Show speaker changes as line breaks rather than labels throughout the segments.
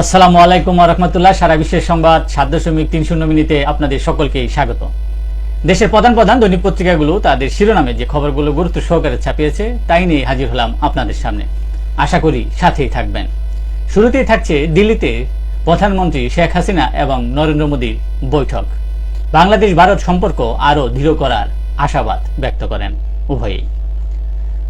আসসালামু আলাইকুম রহমতুল্লাহ। সারা বিশ্বের সংবাদ সাত দশমিক তিন শূন্য মিনিটে আপনাদের সকলকে স্বাগত। দেশের প্রধান প্রধান দৈনিক পত্রিকাগুলো, তাদের শিরোনামে যে খবরগুলো গুরুত্ব সহকারে ছাপিয়েছে, তাই নিয়ে হাজির হলাম আপনাদের সামনে। আশা করি সাথেই থাকবেন। শুরুতেই থাকছে দিল্লিতে প্রধানমন্ত্রী শেখ হাসিনা এবং নরেন্দ্র মোদীর বৈঠক। বাংলাদেশ ভারত সম্পর্ক আরও দৃঢ় করার আশাবাদ ব্যক্ত করেন উভয়ই।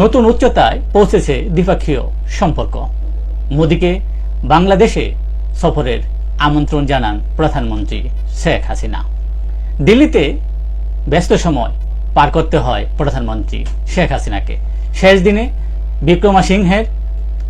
নতুন উচ্চতায় পৌঁছেছে দ্বিপাক্ষীয় সম্পর্ক। মোদীকে বাংলাদেশে সফরের আমন্ত্রণ জানান প্রধানমন্ত্রী শেখ হাসিনা। দিল্লিতে ব্যস্ত সময় পার করতে হয় প্রধানমন্ত্রী শেখ হাসিনাকে। শেষ দিনে বিক্রমা সিংহের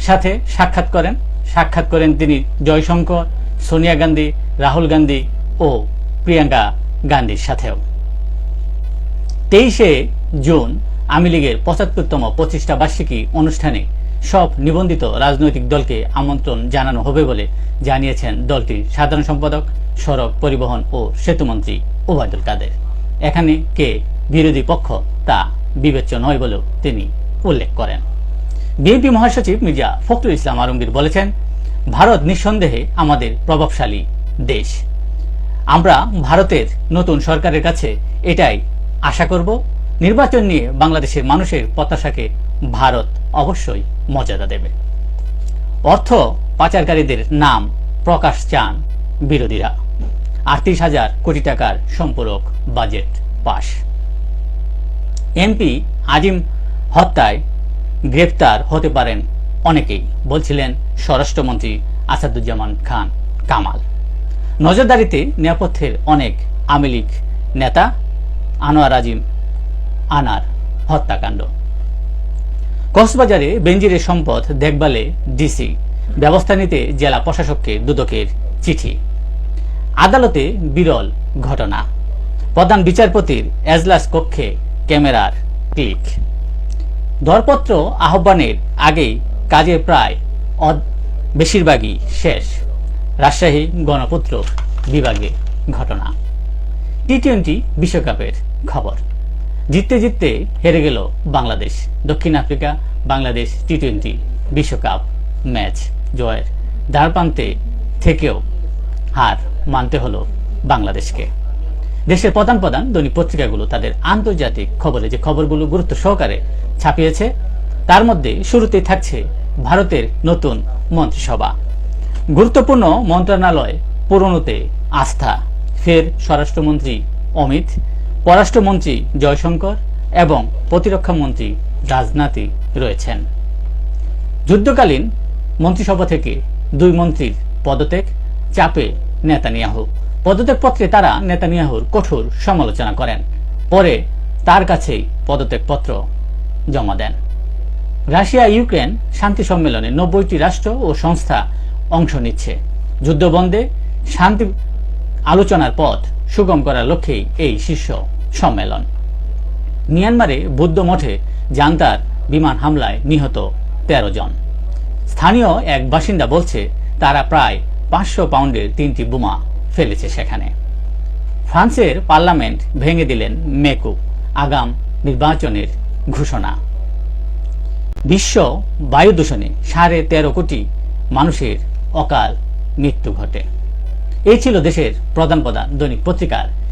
সাথে সাক্ষাৎ করেন। সাক্ষাৎ করেন তিনি জয়শঙ্কর, সোনিয়া গান্ধী, রাহুল গান্ধী ও প্রিয়াঙ্কা গান্ধীর সাথেও। তেইশে জুন আওয়ামী লীগের পঁচাত্তরতম প্রতিষ্ঠা বার্ষিকী অনুষ্ঠানে সব নিবন্ধিত রাজনৈতিক দলকে আমন্ত্রণ জানানো হবে বলে জানিয়েছেন দলটির সাধারণ সম্পাদক, সড়ক পরিবহন ও সেতুমন্ত্রী ওবায়দুল কাদের। এখানে কে বিরোধী পক্ষ তা বিবেচ্য নয় বলেও তিনি উল্লেখ করেন। বিএনপি মহাসচিব মির্জা ফখরুল ইসলাম আলমগীর বলেছেন, ভারত নিঃসন্দেহে আমাদের প্রভাবশালী দেশ। আমরা ভারতের নতুন সরকারের কাছে এটাই আশা করব নির্বাচন নিয়ে বাংলাদেশের মানুষের প্রত্যাশাকে ভারত অবশ্যই মর্যাদা দেবে। অর্থ পাচারকারীদের নাম প্রকাশ চান বিরোধীরা। আটত্রিশ হাজার কোটি টাকার সম্পূরক বাজেট পাশ এমপি আজিম হত্যায় গ্রেপ্তার হতে পারেন অনেকেই, বলছিলেন স্বরাষ্ট্রমন্ত্রী আসাদুজ্জামান খান কামাল। নজরদারিতে নিরাপত্তের অনেক আওয়ামী নেতা আনোয়ার আজিম আনার হত্যাকাণ্ড। কক্সবাজারে বেঞ্জিরের সম্পদ দেখভালে ডিসি। ব্যবস্থা নিতে জেলা প্রশাসককে দুদকের চিঠি। আদালতে বিরল ঘটনা। প্রধান বিচারপতির এজলাস কক্ষে ক্যামেরার ক্লিক। দরপত্র আহ্বানের আগেই কাজের প্রায় বেশিরভাগই শেষ। রাজশাহী গণপত্র বিভাগে ঘটনা। টি টোয়েন্টি বিশ্বকাপের খবর। জিততে জিততে হেরে গেল বাংলাদেশ। দক্ষিণ আফ্রিকা, বাংলাদেশ টি টোয়েন্টি বিশ্বকাপ ম্যাচ জয়ের দ্বারপ্রান্তে থেকেও হার মানতে হলো বাংলাদেশকে। দেশের প্রধান প্রধান দৈনিক পত্রিকাগুলো তাদের আন্তর্জাতিক খবরে যে খবরগুলো গুরুত্ব সহকারে ছাপিয়েছে, তার মধ্যে শুরুতেই থাকছে ভারতের নতুন মন্ত্রিসভা। গুরুত্বপূর্ণ মন্ত্রণালয় পুরনোতে আস্থা। ফের স্বরাষ্ট্রমন্ত্রী অমিত পররাষ্ট্রমন্ত্রী জয়শঙ্কর এবং প্রতিরক্ষা মন্ত্রী রাজনাথই রয়েছেন। যুদ্ধকালীন মন্ত্রিসভা থেকে দুই মন্ত্রীর পদত্যাগ চাপে নেতানিয়াহু। পদত্যাগপত্রে তারা নেতানিয়াহুর কঠোর সমালোচনা করেন। পরে তার কাছেই পদত্যাগপত্র জমা দেন। রাশিয়া ইউক্রেন শান্তি সম্মেলনে নব্বইটি রাষ্ট্র ও সংস্থা অংশ নিচ্ছে। যুদ্ধবন্ধে শান্তি আলোচনার পথ সুগম করার লক্ষ্যেই এই শীর্ষ সম্মেলন। মিয়ানমারে বৌদ্ধ মঠে জান্তার বিমান হামলায় নিহত তেরো জন। স্থানীয় এক বাসিন্দা বলছে, তারা প্রায় পাঁচশো পাউন্ডের তিনটি বোমা ফেলেছে সেখানে। ফ্রান্সের পার্লামেন্ট ভেঙে দিলেন মেকু আগাম নির্বাচনের ঘোষণা। বিশ্ব বায়ু দূষণে সাড়ে তেরো কোটি মানুষের অকাল মৃত্যু ঘটে। এই ছিল দেশের প্রধান প্রধান দৈনিক পত্রিকার